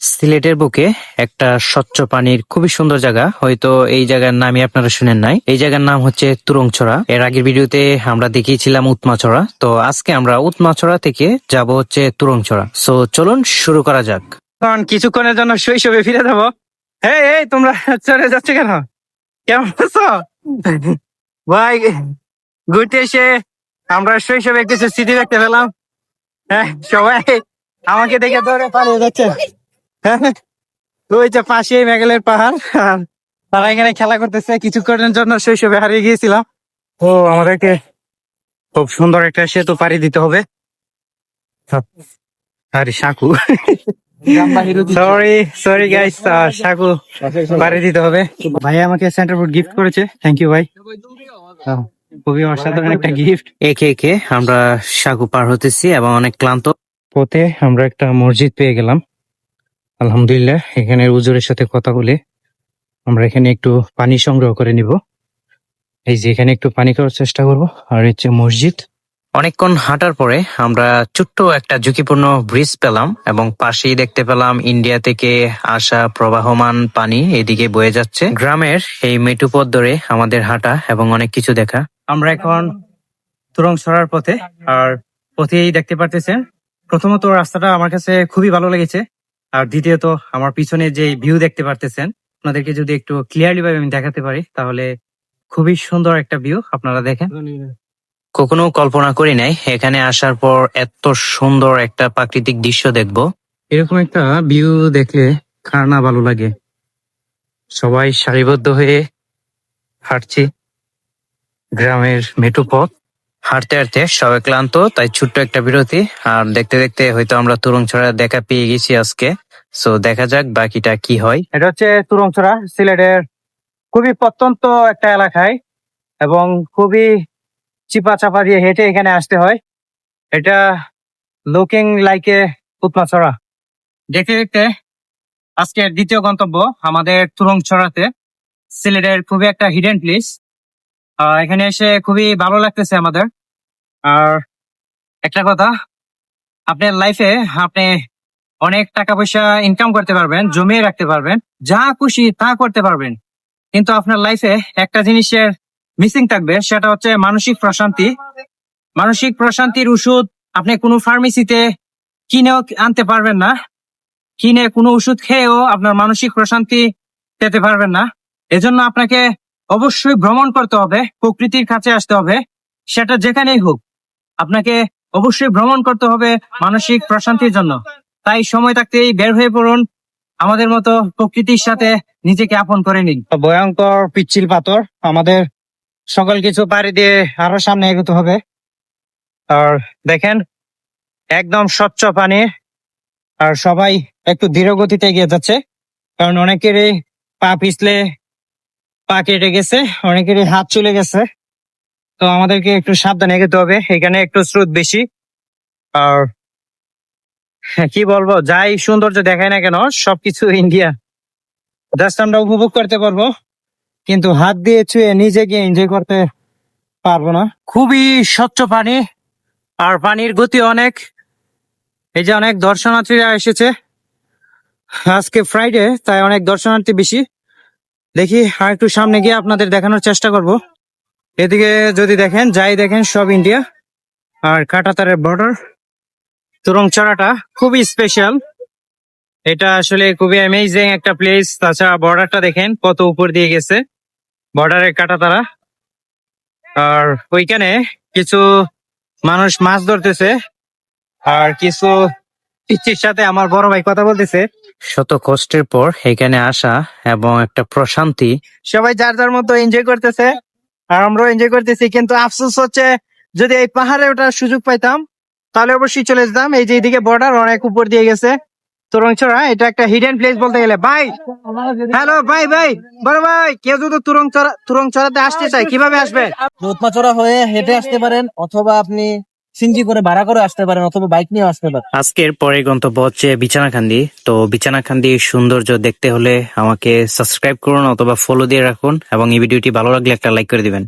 সিলেটের বুকে একটা স্বচ্ছ পানির খুবই সুন্দর জায়গা। হয়তো এই জায়গার নামই আপনারা শুনেন নাই। এই জায়গার নাম হচ্ছে তুরংছড়া। এর আগের ভিডিওতে আমরা দেখিয়েছিলাম উৎমাছড়া। তো আজকে আমরা উৎমাছড়া থেকে যাব হচ্ছে তুরংছড়া। সো চলুন শুরু করা যাক। কারণ কিছুক্ষণের জন্য শৈশবে ফিরে যাব। এই এই তোমরা চলে যাচ্ছে কেন? কেমন আছো? ভাই, ঘুরতে এসে আমরা শৈশবে কিছু স্মৃতি দেখতে পেলাম। হ্যাঁ সবাই আমাকে দেখে ধরে পালিয়ে যাচ্ছে। হ্যাঁ, ওই যে পাশেই মেঘালয়ের পাহাড় আর তারা এখানে খেলা করতেছে। কিছুক্ষণের জন্য শৈশবে হারিয়ে গিয়েছিলাম। ও আমাদেরকে খুব সুন্দর একটা সেতু পাড়ি দিতে হবে। আরে সাকু। সরি সরি গাইস সাকু পাড়ি দিতে হবে। ভাই আমাকে সেন্টার ফুড গিফট করেছে। থ্যাংক ইউ ভাই। আহ, খুবই অসাধারণ একটা গিফট একে একে আমরা সাগু পার হতেছি এবং অনেক ক্লান্ত। পথে আমরা একটা মসজিদ পেয়ে গেলাম। আলহামদুলিল্লাহ, এখানে উজুরের সাথে কথা বলে আমরা এখানে একটু পানি সংগ্রহ করে নিব। এই যে এখানে একটু পানি খাওয়ার চেষ্টা করব, আর হচ্ছে মসজিদ। অনেকক্ষণ হাঁটার পরে আমরা ছোট্ট একটা ঝুঁকিপূর্ণ ব্রিজ পেলাম এবং পাশেই দেখতে পেলাম ইন্ডিয়া থেকে আসা প্রবাহমান পানি এদিকে বয়ে যাচ্ছে। গ্রামের এই মেটু পথ ধরে আমাদের হাঁটা এবং অনেক কিছু দেখা। আমরা এখন তুরং সরার পথে, আর পথেই দেখতে পারতেছেন। প্রথমত রাস্তাটা আমার কাছে খুবই ভালো লেগেছে। আর দ্বিতীয়ত, আমার পিছনে যে ভিউ দেখতে পারতেছেন, আপনাদেরকে যদি একটু ক্লিয়ারলি ভাবে আমি দেখাতে পারি, তাহলে খুবই সুন্দর একটা ভিউ আপনারা দেখেন। কখনো কল্পনা করি নাই, এখানে আসার পর এত সুন্দর একটা প্রাকৃতিক দৃশ্য দেখব। এরকম একটা ভিউ দেখলে কার না ভালো লাগে? সবাই সারিবদ্ধ হয়ে হাঁটছি, গ্রামের মেট্রো পথ। হাঁটতে হাঁটতে সবাই ক্লান্ত, তাই ছোট্ট একটা বিরতি। আর দেখতে দেখতে হয়তো আমরা তুরং ছড়া দেখা পেয়ে গেছি আজকে। সো দেখা যাক বাকিটা কি হয়। এটা হচ্ছে তুরংছড়া সিলেটের খুবই প্রত্যন্ত একটা এলাকায় এবং খুবই চিপা চাপা দিয়ে হেঁটে এখানে আসতে হয়। এটা লুকিং লাইকে উৎমাছড়া দেখতে দেখতে আজকের দ্বিতীয় গন্তব্য আমাদের তুরংছড়াতে সিলেটের খুবই একটা হিডেন প্লেস এখানে এসে খুবই ভালো লাগতেছে আমাদের। আর একটা কথা, আপনার লাইফে আপনি অনেক টাকা পয়সা ইনকাম করতে পারবেন, জমিয়ে রাখতে পারবেন, যা খুশি তা করতে পারবেন। কিন্তু আপনার লাইফে একটা জিনিসের মিসিং থাকবে, সেটা হচ্ছে মানসিক প্রশান্তি। মানসিক প্রশান্তির ওষুধ আপনি কোনো ফার্মেসিতে কিনেও আনতে পারবেন না। কিনে কোনো ওষুধ খেয়েও আপনার মানসিক প্রশান্তি পেতে পারবেন না। এজন্য আপনাকে অবশ্যই ভ্রমণ করতে হবে, প্রকৃতির কাছে আসতে হবে, সেটা যেখানেই হোক। আপনাকে অবশ্যই ভ্রমণ করতে হবে মানসিক প্রশান্তির জন্য। তাই সময় থাকতেই বের হয়ে পড়ুন, আমাদের মতো প্রকৃতির সাথে নিজেকে আপন করে নিন। ভয়ঙ্কর পিচ্ছিল পাথর, আমাদের সকল কিছু পাড়ি দিয়ে আরও সামনে এগোতে হবে। আর দেখেন, একদম স্বচ্ছ পানি, আর সবাই একটু ধীর গতিতে এগিয়ে যাচ্ছে, কারণ অনেকেরই পা পিছলে পা কেটে গেছে অনেকেরই হাত চলে গেছে। তো আমাদেরকে একটু সাবধানে এগোতে হবে এখানে একটু স্রোত বেশি। আর হ্যাঁ, কি বলব যাই সৌন্দর্য দেখায় না কেন সবকিছু ইন্ডিয়া জাস্ট আমরা উপভোগ করতে পারব কিন্তু হাত দিয়ে ছুঁয়ে নিজেকে এনজয় করতে পারব না। খুবই স্বচ্ছ পানি আর পানির গতি অনেক। এই যে অনেক দর্শনার্থীরা এসেছে। আজকে ফ্রাইডে তাই অনেক দর্শনার্থী বেশি। দেখি আর একটু সামনে গিয়ে আপনাদের দেখানোর চেষ্টা করব। এদিকে যদি দেখেন, যাই দেখেন, সব ইন্ডিয়া আর কাটাতারের বর্ডার তুরং চড়াটা খুবই স্পেশাল এটা আসলে খুবই অ্যামেজিং একটা প্লেস তাছাড়া বর্ডারটা দেখেন, কত উপর দিয়ে গেছে বর্ডারের কাটাতারা। আর ওইখানে কিছু মানুষ মাছ ধরতেছে। আর কিছু পিচ্ছির সাথে আমার বড় ভাই কথা বলতেছে। শত কষ্টের পর এখানে আসা এবং একটা প্রশান্তি। সবাই যার যার মতো এনজয় করতেছে আর আমরাও এনজয় করতেছি কিন্তু আফসোস হচ্ছে যদি এই পাহাড়ে ওঠার সুযোগ পাইতাম তাহলে অবশ্যই চলে যেতাম। এই যে এদিকে বর্ডার অনেক উপর দিয়ে গেছে। তুরংচড়া এটা একটা হিডেন প্লেস বলতে গেলে। ভাই হ্যালো ভাই ভাই বড় ভাই কেউ যদি তুরংচড়া তুরংচড়াতে আসতে চায় কীভাবে আসবে? রোদমাচড়া হয়ে হেঁটে আসতে পারেন অথবা আপনি সিনজি করে ভাড়া করে আসতে পারেন অথবা বাইক নিয়ে আসতে পারেন। আজকের পরে গন্তব্য হচ্ছে বিছানাখান্দি। তো বিছানাখান্দি সৌন্দর্য দেখতে হলে আমাকে সাবস্ক্রাইব করুন অথবা ফলো দিয়ে রাখুন এবং এই ভিডিওটি ভালো লাগলে একটা লাইক করে দিবেন।